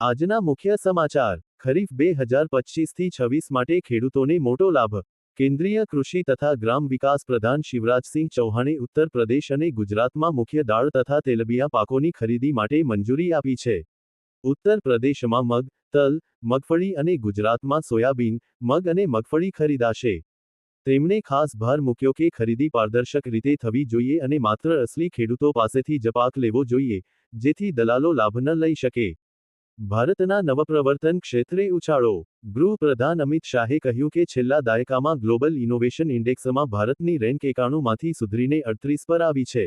આજના મુખ્ય સમાચાર, ખરીફ બે હજાર પચીસથી છવ્વીસ માટે ખેડૂતોને મોટો લાભ. કેન્દ્રીય કૃષિ તથા ગ્રામ વિકાસ પ્રધાન શિવરાજસિંહ ચૌહાણે ઉત્તર પ્રદેશ અને ગુજરાતમાં મુખ્ય દાળ તથા તેલબિયા પાકોની ખરીદી માટે મંજૂરી આપી છે. ઉત્તર પ્રદેશમાં મગ, તલ, મગફળી અને ગુજરાતમાં સોયાબીન, મગ અને મગફળી ખરીદાશે. તેમણે ખાસ ભાર મૂક્યો કે ખરીદી પારદર્શક રીતે થવી જોઈએ અને માત્ર અસલી ખેડૂતો પાસેથી જ પાક લેવો જોઈએ, જેથી દલાલો લાભ ન લઈ શકે. ભારતના નવપ્રવર્તન ક્ષેત્રે ઉછાળો. ગૃહપ્રધાન અમિત શાહે કહ્યું કે છેલ્લા દાયકામાં ગ્લોબલ ઇનોવેશન ઇન્ડેક્સમાં ભારતની રેન્ક એકાણુંમાંથી સુધરીને અડત્રીસ પર આવી છે.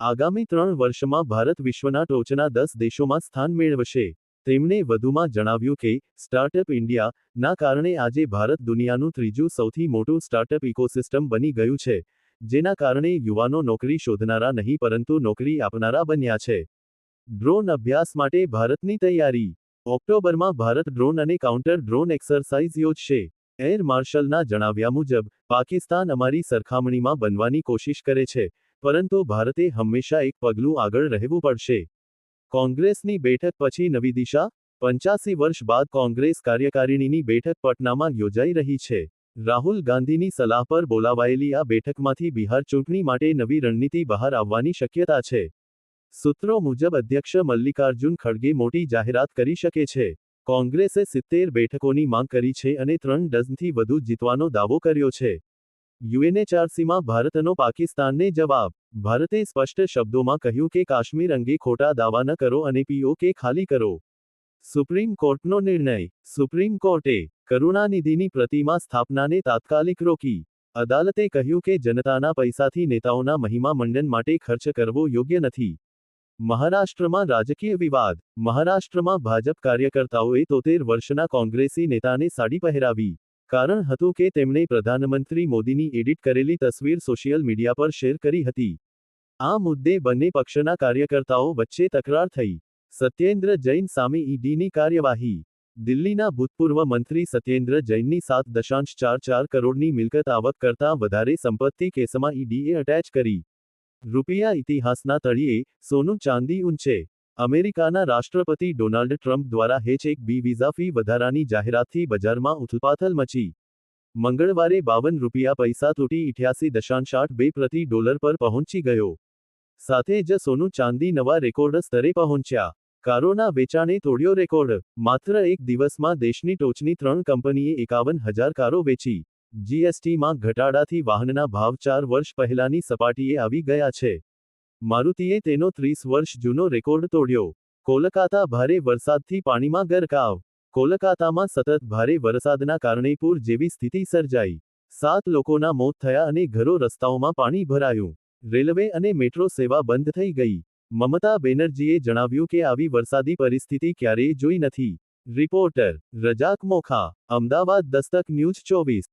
આગામી ત્રણ વર્ષમાં ભારત વિશ્વના ટોચના દસ દેશોમાં સ્થાન મેળવશે. તેમણે વધુમાં જણાવ્યું કે, સ્ટાર્ટઅપ ઇન્ડિયાના કારણે આજે ભારત દુનિયાનું ત્રીજું સૌથી મોટું સ્ટાર્ટઅપ ઇકોસિસ્ટમ બની ગયું છે, જેના કારણે યુવાનો નોકરી શોધનારા નહીં પરંતુ નોકરી આપનારા બન્યા છે. ડ્રોન અભ્યાસ માટે ભારતની તૈયારી. ઓક્ટોબરમાં ભારત ડ્રોન અને કાઉન્ટર ડ્રોન એક્સરસાઇઝ યોજશે. એર માર્શલના જણાવ્યા મુજબ, પાકિસ્તાન અમારી સરખામણીમાં બનવાની કોશિશ કરે છે, પરંતુ ભારતે હંમેશા એક પગલું આગળ રહેવું પડશે. કોંગ્રેસની બેઠક પછી નવી દિશા? પંચ્યાસી વર્ષ બાદ કોંગ્રેસ કાર્યકારિણીની બેઠક પટનામાં યોજાઈ રહી છે. રાહુલ ગાંધીની સલાહ પર બોલાવાયેલી આ બેઠકમાંથી બિહાર ચૂંટણી માટે નવી રણનીતિ બહાર આવવાની શક્યતા છે. સૂત્રો મુજબ અધ્યક્ષ મલ્લિકાર્જુન ખડગે મોટી જાહેરાત કરી શકે છે. કોંગ્રેસે સિત્તેર બેઠકોની માંગ કરી છે અને ત્રણ ડઝનથી વધુ જીતવાનો દાવો કર્યો છે. યુએનએચઆરસીમાં ભારતનો પાકિસ્તાનને જવાબ. ભારતે સ્પષ્ટ શબ્દોમાં કહ્યું કે કાશ્મીર અંગે ખોટા દાવા ન કરો અને પીઓકે ખાલી કરો. સુપ્રીમ કોર્ટનો નિર્ણય. સુપ્રીમ કોર્ટે કરુણાનિધિની પ્રતિમા સ્થાપનાને તાત્કાલિક રોકી. અદાલતે કહ્યું કે જનતાના પૈસાથી નેતાઓના મહિમા મંડન માટે ખર્ચ કરવો યોગ્ય નથી. મહારાષ્ટ્રમાં રાજકીય વિવાદ. મહારાષ્ટ્રમાં ભાજપ કાર્યકર્તાઓએ તોતેર વર્ષના કોંગ્રેસી નેતાને સાડી પહેરાવી. કારણ હતું કે તેમણે પ્રધાનમંત્રી મોદીની એડિટ કરેલી તસવીર સોશિયલ મીડિયા પર શેર કરી હતી. આ મુદ્દે બંને પક્ષના કાર્યકર્તાઓ વચ્ચે તકરાર થઈ. સત્યેન્દ્ર જૈન સામે ઈડીની કાર્યવાહી. દિલ્હીના ભૂતપૂર્વ મંત્રી સત્યેન્દ્ર જૈનની સાત દશાંશ ચાર ચાર કરોડની મિલકત આવક કરતાં વધારે સંપત્તિ કેસમાં ઈડીએ અટેચ કરી. રૂપિયા ઇતિહાસના તળિયે સોનું ચાંદી ઊંચે. અમેરિકાના રાષ્ટ્રપતિ ડોનાલ્ડ ટ્રમ્પ દ્વારા હેચ એક બી વિઝા ફી વધારાની જાહેરાતથી બજારમાં ઉથલપાથલ મચી. મંગળવારે બાવન રૂપિયા પૈસા તૂટી ઇઠ્યાસી દશાંશ આઠ બે પ્રતિ ડોલર પર પહોંચી ગયો. સાથે જ સોનું ચાંદી નવા રેકોર્ડ સ્તરે પહોંચ્યા. કારોના વેચાણે તોડ્યો રેકોર્ડ. માત્ર એક દિવસમાં દેશની ટોચની ત્રણ કંપનીએ એકાવન હજાર કારો વેચી. જીએસટીમાં ઘટાડાથી વાહનના ભાવ ચાર વર્ષ પહેલાની સપાટીએ આવી ગયા છે. મારુતિએ તેનો ત્રીસ વર્ષ જૂનો રેકોર્ડ તોડ્યો. કોલકાતા ભારે વરસાદથી પાણીમાં ગરકાવ. કોલકાતામાં સતત ભારે વરસાદના કારણે પૂર જેવી સ્થિતિ સર્જાઈ. સાત લોકોના મોત થયા અને ઘરો રસ્તાઓમાં પાણી ભરાયું. રેલવે અને મેટ્રો સેવા બંધ થઈ ગઈ. મમતા બેનર્જીએ જણાવ્યું કે આવી વરસાદી પરિસ્થિતિ ક્યારેય જોઈ નથી. રિપોર્ટર રજાક મોખા, અમદાવાદ દસ્તક ન્યૂઝ ચોવીસ.